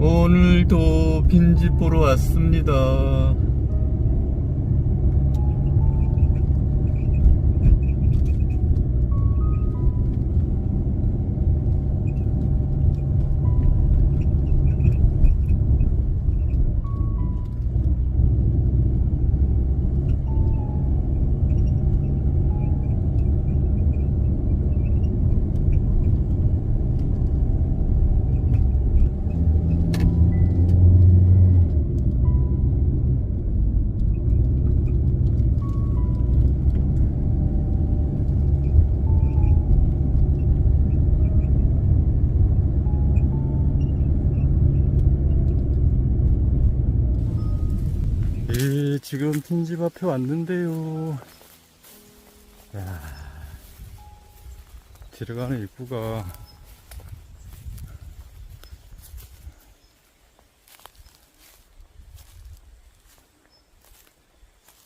오늘도 빈집 보러 왔습니다. 지금 빈집 앞에 왔는데요. 야, 들어가는 입구가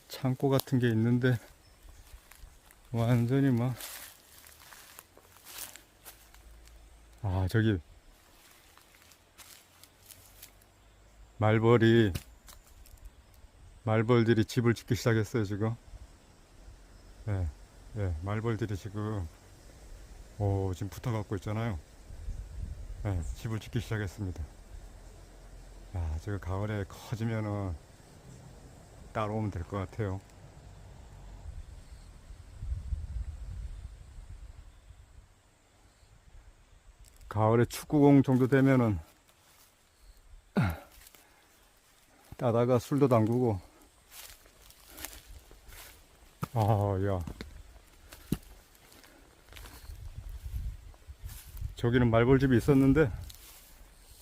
창고 같은 게 있는데 완전히 막 아, 저기 말벌이 말벌들이 집을 짓기 시작했어요 지금. 네, 네, 말벌들이 지금 오 지금 붙어갖고 있잖아요. 네, 집을 짓기 시작했습니다. 야, 저거 가을에 커지면은 따라오면 될 것 같아요. 가을에 축구공 정도 되면은 따다가 술도 담그고 아, 야. 저기는 말벌집이 있었는데,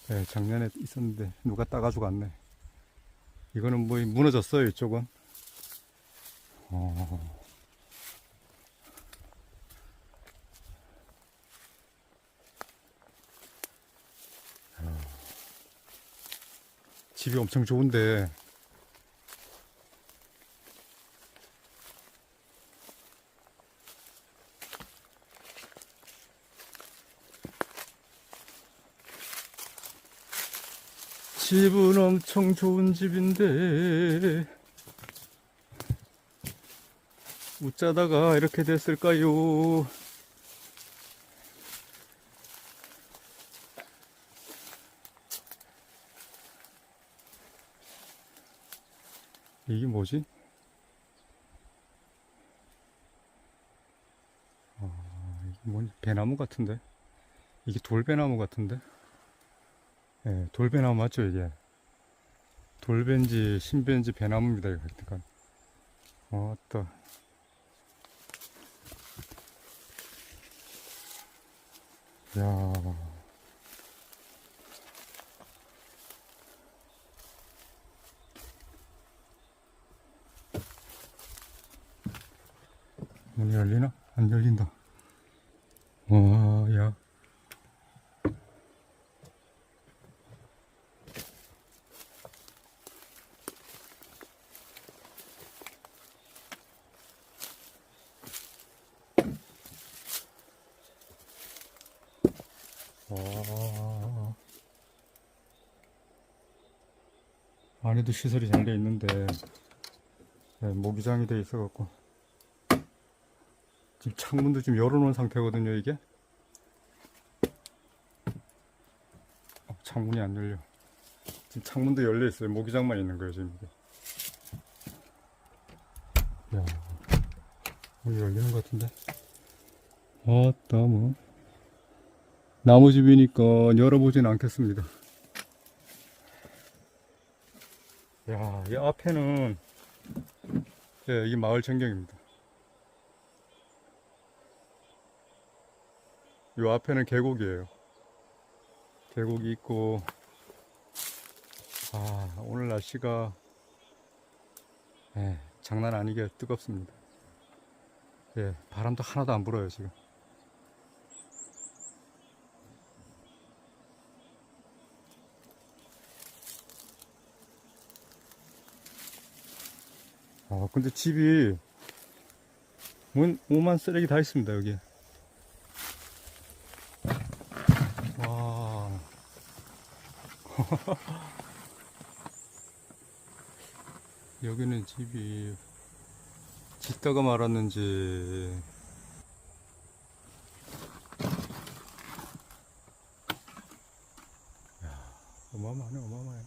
네, 작년에 있었는데, 누가 따가지고 갔네. 이거는 뭐, 무너졌어요, 이쪽은. 어. 어. 집이 엄청 좋은데, 집은 엄청 좋은 집인데 웃자다가 이렇게 됐을까요? 이게 뭐지? 아, 이게 뭐니? 배나무 같은데? 이게 돌배나무 같은데? 예, 돌배나무 맞죠, 이게? 돌벤지, 신벤지, 배나무입니다, 이거. 하여튼간. 어, 또. 야 문이 열리나? 안 열린다. 와. 안에도 시설이 잘 돼 있는데 네, 모기장이 돼 있어 갖고. 지금 창문도 좀 열어놓은 상태거든요 이게. 어, 창문이 안 열려. 지금 창문도 열려 있어요. 모기장만 있는 거예요 지금 이게. 야 문이 열리는 것 같은데? 아따 뭐. 나무집이니까 열어보진 않겠습니다. 야, 이 앞에는, 예, 이게 마을 전경입니다. 이 앞에는 계곡이에요. 계곡이 있고, 아, 오늘 날씨가, 예, 장난 아니게 뜨겁습니다. 예, 바람도 하나도 안 불어요, 지금. 아, 근데 집이 온, 오만 쓰레기 다 있습니다, 여기. 와. 여기는 집이 짓다가 말았는지 야, 어마어마하네 어마어마해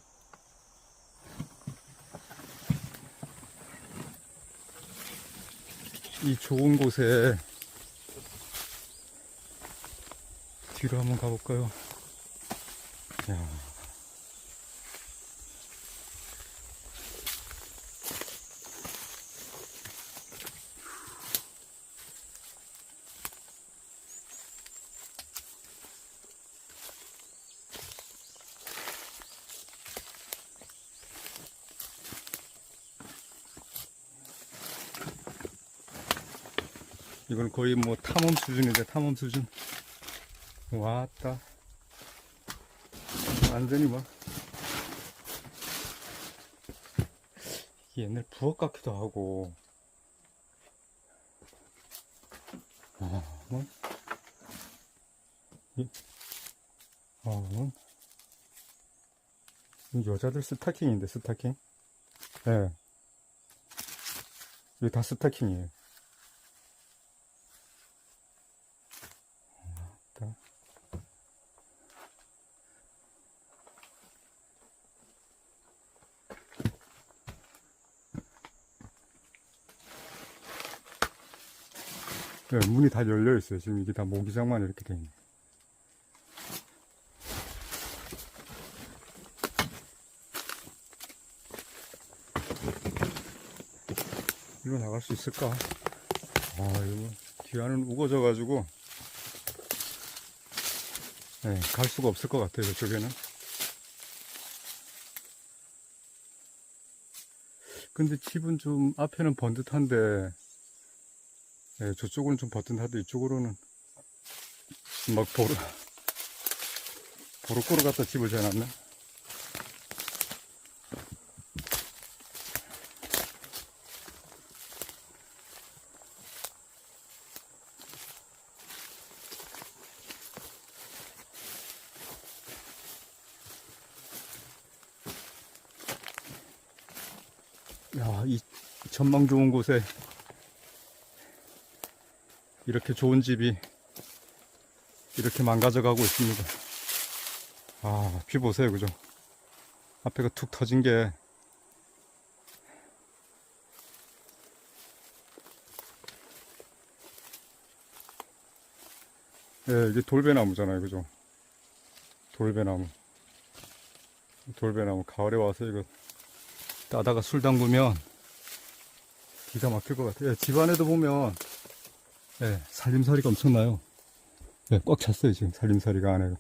이 좋은 곳에 뒤로 한번 가볼까요? 야. 이건 거의 뭐 탐험 수준인데 탐험 수준. 왔다. 완전히 막 이게 옛날 부엌 같기도 하고. 아, 뭐 이, 아, 뭐이 여자들 스타킹인데 스타킹? 예. 네. 이게 다 스타킹이에요 네, 문이 다 열려 있어요. 지금 이게 다 모기장만 이렇게 돼 있네. 일로 나갈 수 있을까? 아, 이거 뒤안은 우거져 가지고 네, 갈 수가 없을 것 같아요. 저쪽에는. 근데 집은 좀 앞에는 번듯한데 네, 저쪽은 좀 버튼하도 이쪽으로는 막 보로 보로꼬로 갖다 집을 지어놨네. 야, 이 전망 좋은 곳에 이렇게 좋은 집이 이렇게 망가져 가고 있습니다. 아, 비 보세요. 그죠? 앞에가 툭 터진 게 예, 이게 돌배나무잖아요. 그죠? 돌배나무. 돌배나무. 가을에 와서 이거 따다가 술 담그면 기가 막힐 것 같아요. 예, 집 안에도 보면 예, 살림살이가 엄청나요. 예, 꽉 찼어요, 지금 살림살이가 안에가.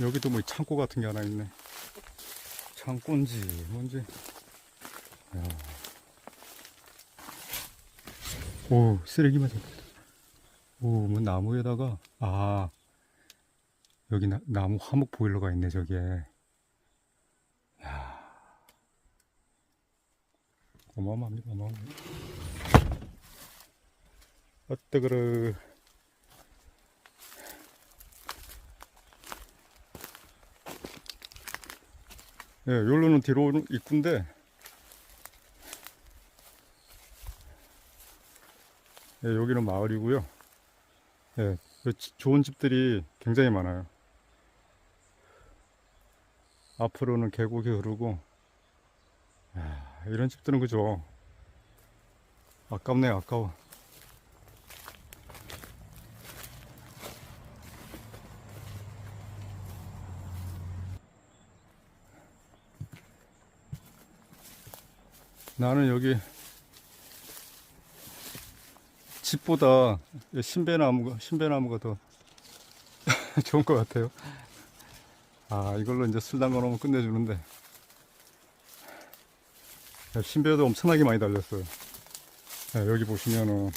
여기도 뭐 창고 같은 게 하나 있네. 창고인지 뭔지. 야. 오 쓰레기 맞아. 오뭐 나무에다가 아 여기 나, 나무 화목 보일러가 있네 저기에. 야. 어마어마합니다 어마어마. 어떠 그러. 예, 여기로는 뒤로 입구인데, 예, 여기는 마을이고요. 예, 그 지- 좋은 집들이 굉장히 많아요. 앞으로는 계곡이 흐르고, 야, 이런 집들은 그죠. 아깝네, 아까워. 나는 여기 집보다 이 신배나무가 신배나무가 더 좋은 것 같아요. 아 이걸로 이제 술 담가 놓으면 끝내주는데 야, 신배도 엄청나게 많이 달렸어요. 야, 여기 보시면은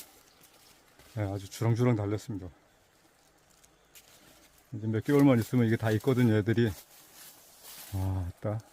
야, 아주 주렁주렁 달렸습니다. 이제 몇 개월만 있으면 이게 다 있거든요, 애들이. 아, 딱.